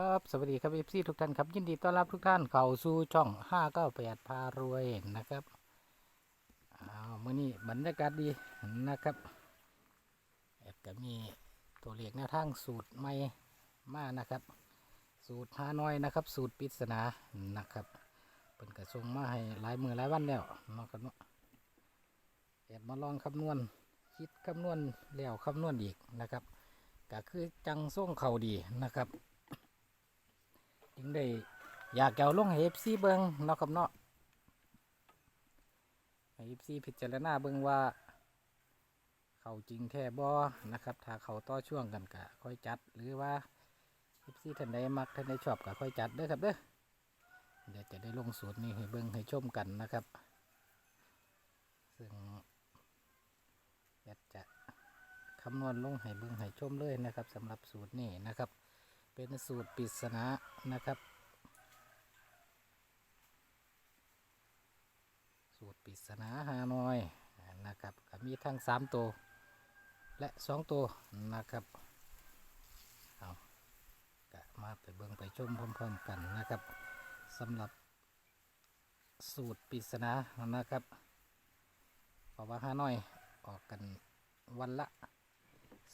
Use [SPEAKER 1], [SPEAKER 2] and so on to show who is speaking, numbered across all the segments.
[SPEAKER 1] ครับ สวัสดีครับเอฟซีทุกท่านครับ ยินดีต้อนรับทุกท่านเข้าสู่ช่อง598พารวยนะครับอ้าวมื่อนี้บรรยากาศดีนะครับแอบก็มีตัวเลขแนวทางสูตรใหม่มานะครับ สูตรฮานอยนะครับ สูตรปริศนานะครับเป็นกระทรงมาให้หลายมือหลายวันแล้วเนาะครับเนาะแอบมาลองคำนวณคิดคำนวณแล้วคำนวณอีกนะครับก็คือจังส่งเขาดีนะครับ จึงได้อยากจะเอาลงให้เอฟซีเบิงเนาะครับเนาะให้เอฟซีพิจารณาเบิงว่า เขาจริงแท้บอนะครับ ถ้าเขาต่อช่วงกันก็ค่อยจัดหรือว่าเอฟซีท่านใดมักท่านใดชอบก็ค่อยจัดเด้อครับเด้อเดี๋ยวจะได้ลงสูตรนี้ให้เบิงให้ชมกันนะครับ ซึ่งอยากจะคำนวณลงให้เบิงให้ชมเลยนะครับสำหรับสูตรนี้นะครับ เป็นสูตรปริศนานะครับ สูตรปริศนาฮานอยนะครับก็มีทั้งสามตัวและสองตัวนะครับเอาก็มาไปเบิ่งไปชมพร้อมๆกันนะครับสำหรับสูตรปริศนานะครับเพราะว่าฮานอยออกกันวันละ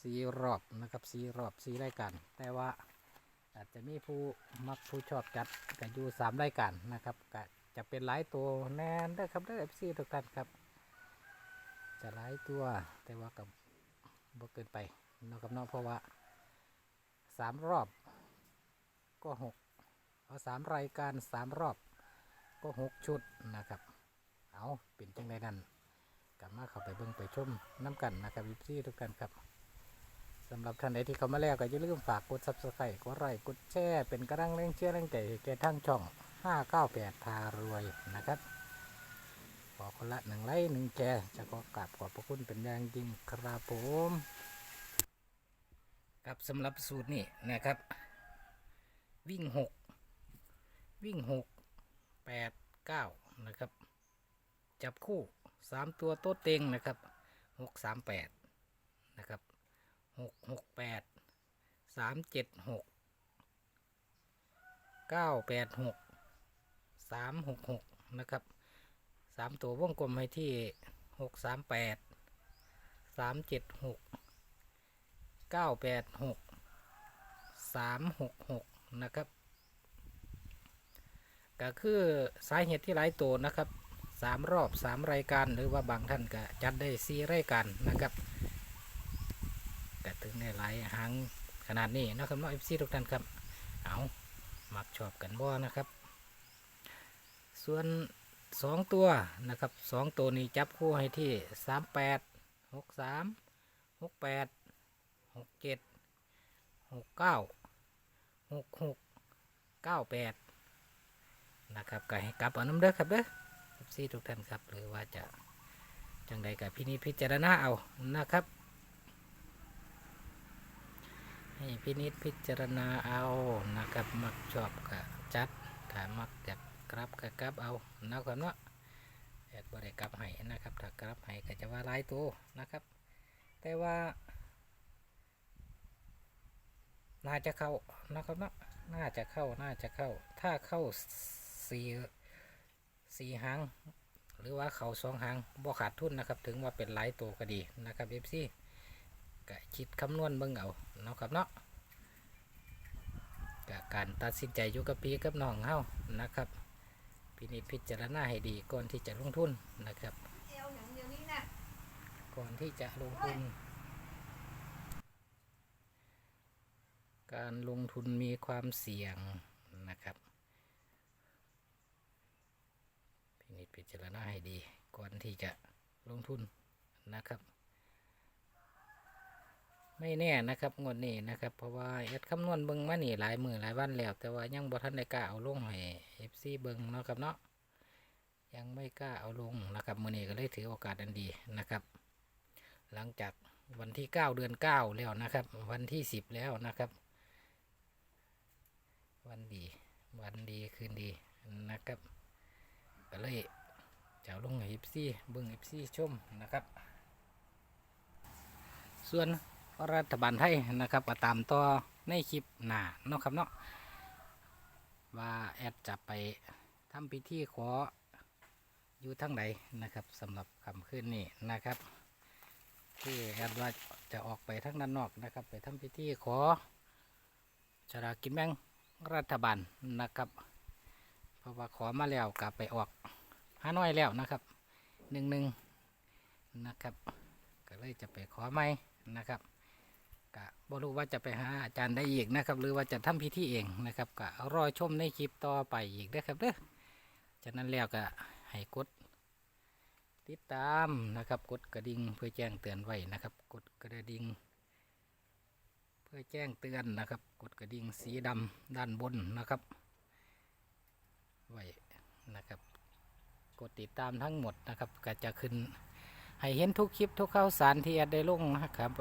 [SPEAKER 1] สี่รอบนะครับสี่รอบสี่รายการแต่ว่า อาจจะมีผู้มักผู้ชอบจัดกับอยู่สามรายการนะครับก็จะเป็นหลายตัวแน่นได้ครับได้เอฟซีทุกท่านครับ จะหลายตัวแต่ว่ากับบ่เกินไปเนาะครับเนาะเพราะว่าสามรอบก็หกเอาสามรายการสามรอบก็หกชุดนะครับ เอาเป็นจังไดนั่นกลับมาเข้าไปเบิ่งไปชมน้ำกันนะครับเอฟซีทุกท่านครับ สำหรับท่านใดที่เข้ามาแล้วก็อย่าลืมฝากกด subscribe กดไลค์กดแชร์เป็นกำลังแรงเชื่อแรงใจแก่ทั้งช่อง 598พารวยนะครับ ขอคนละหนึ่งไลค์หนึ่งแชร์จะขอกราบขอบพระคุณเป็นอย่างยิ่งครับผมครับสำหรับสูตรนี้นะครับ วิ่ง 6 วิ่ง 6 8 9 นะครับ จับคู่ 3 ตัวโต๊ะเต็งนะครับ 6 3 8 นะครับ หกหกแปดสามเจ็ดหกเก้าแปดหกสามหกหกนะครับสามตัววงกลมให้ที่หกสามแปดสามเจ็ดหกเก้าแปดหกสามหกหกนะครับ ก็คือสาเหตุที่หลายตัวนะครับสามรอบสามรายการหรือว่าบางท่านก็จัดได้สี่รายการนะครับ ถึงในหลายหางขนาดนี้นะครับเนาะเอฟซีทุกท่านครับ เอามักชอบกันบ่นะครับ ส่วนสองตัวนะครับสองตัวนี้จับคู่ให้ที่สามแปดหกสามหกแปดหกเจ็ดหกเก้าหกหกเก้าแปดนะครับก็ให้กลับเอาน้ำเด้อครับเด้อเอฟซีทุกท่านครับ หรือว่าจะจังใดกับพี่นิจพิจารณาเอานะครับ ให้พินิจพิจารณาเอานะครับมักชอบก็จัดถ้ามักอยากกลับก็กลับเอานะครับเนาะอยากบ่ได้กลับให้นะครับ ถ้ากลับให้ก็จะว่าลายตัวนะครับ แต่ว่าน่าจะเข้านะครับเนาะน่าจะเข้าน่าจะเข้า ถ้าเข้าสี่สี่หางหรือว่าเขาสองหางบ่ขาดทุนนะครับ ถึงว่าเป็นหลายตัวก็ดีนะครับเอฟซี ก็คิดคำนวณเบิ่งเอาเนาะครับเนาะกการตัดสินใจอยู่กับพี่กับน้องเฮานะครับพินิจพิจารณาให้ดีก่อนที่จะลงทุนนะครับ ก่อนที่จะลงทุน การลงทุนมีความเสี่ยงนะครับพินิจพิจารณาให้ดีก่อนที่จะลงทุนนะครับ ไม่แน่นะครับงวดนี้นะครับ เพราะว่าแอดคำนวณเบิ้งมานี่หลายมือหลายวันแล้ว แต่ว่ายังบ่ทันได้กล้าเอาลงให้เอฟซีเบิ้งเนาะครับเนาะยังไม่กล้าเอาลงนะครับมือนี้ก็เลยถือโอกาสอันดีนะครับ หลังจากวันที่ 9 เดือน 9 แล้วนะครับ วันที่ 10 แล้วนะครับ วันดี วันดีคืนดีนะครับก็เลยจะลงให้เอฟซีเบิ้งเอฟซีชมนะครับ ส่วน รัฐบาลไทยนะครับก็ตามต่อในคลิปหน้าเนาะครับเนาะว่าแอดจะไปทำพิธีขออยู่ทั้งใดนะครับสำหรับคำขึ้นนี้นะครับที่แอดว่าจะออกไปทั้งด้านนอกนะครับ ไปทำพิธีขอฉลากินแบงรัฐบาลนะครับเพราะว่าขอมาแล้วกลับไปออกห้าน้อยแล้วนะครับหนึ่งหนึ่งนะครับ ก็เลยจะไปขอไม่นะครับ กะบ่รู้ว่าจะไปหาอาจารย์ได้อีกนะครับ หรือว่าจะทำพิธีเองนะครับก็รอชมในคลิปต่อไปอีกเด้ครับเด้อจากนั้นแล้วก็ให้กด ติดตามนะครับกดกระดิ่งเพื่อแจ้งเตือนไว้นะครับ กดกระดิ่งเพื่อแจ้งเตือนนะครับ กดกระดิ่งสีดำด้านบนนะครับไว้นะครับ กดติดตามทั้งหมดนะครับ ก็จะขึ้นให้เห็นทุกคลิปทุกข่าวสารที่แอดได้ลงนะครับ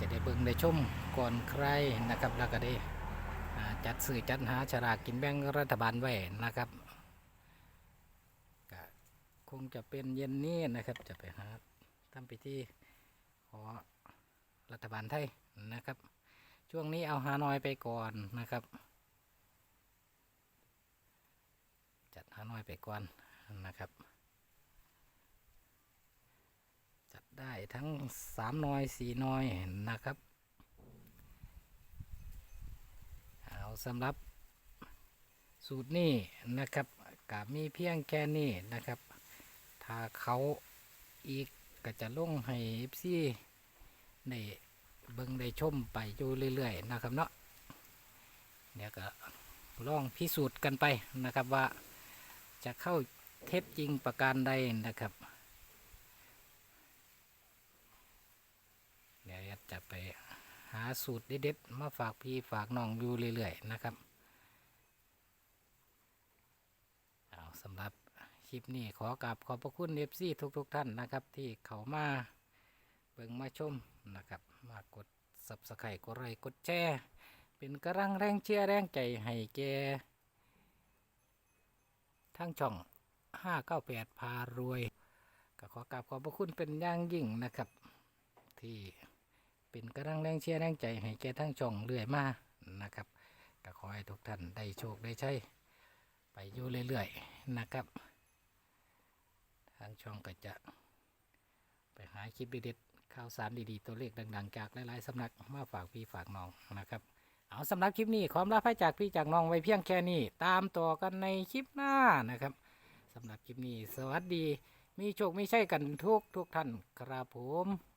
[SPEAKER 1] จะได้เบิ่งได้ชมก่อนใครนะครับแล้วก็ได้จัดสื่อจัดหาฉลากกินแบ่งรัฐบาลไว้นะครับก็คงจะเป็นเย็นนี้นะครับจะไปหาทำพิธีขอรัฐบาลไทยนะครับ ช่วงนี้เอาฮานอยไปก่อนนะครับ จัดฮานอยไปก่อนนะครับ จัด ได้ทั้งสามนอยสี่นอยนะครับ เอาสำหรับสูตรนี้นะครับกับมีเพียงแค่นี้นะครับ ถ้าเขาอีกก็จะลงให้เอฟซี่ได้เบิ่งได้ชมไปอยู่เรื่อยๆนะครับเนาะเดี๋ยวก็ลองพิสูจน์กันไปนะครับว่าจะเข้าเท็จจริงประการใดนะครับ เดี๋ยว จะไปหาสูตรเด็ดๆมาฝากพี่ฝากน้องอยู่เรื่อยๆนะครับเอาสำหรับคลิปนี้ขอกราบขอบพระคุณเอฟซีทุกๆทท่านนะครับ ที่เขามาเบิ่งมาชมนะครับ มากด subscribe กดไลค์กดแชร์เป็นกำลังแรงเชียร์แรงใจให้แกทั้งช่อง 598 พารวย ก็ขอกราบขอบพระคุณเป็นอย่างยิ่งนะครับที่ เป็นกำลังแรงเชียร์แรงใจให้แก่ทั้งช่องเรื่อยมานะครับก็ขอให้ทุกท่านได้โชคได้ใช้ไปอยู่เรื่อยๆนะครับทางช่องก็จะ ไปหาคลิปเด็ดๆข่าวสารดีๆ ตัวเลขดัง ๆ จากหลายๆสำนักมาฝากพี่ฝากน้องนะครับ เอาสำหรับคลิปนี้ขอลาพระจากพี่จากน้องไว้เพียงแค่นี้ ตามต่อกันในคลิปหน้านะครับสำหรับคลิปนี้ สวัสดี มีโชคมีชัยกันทุกทุกท่านครับผม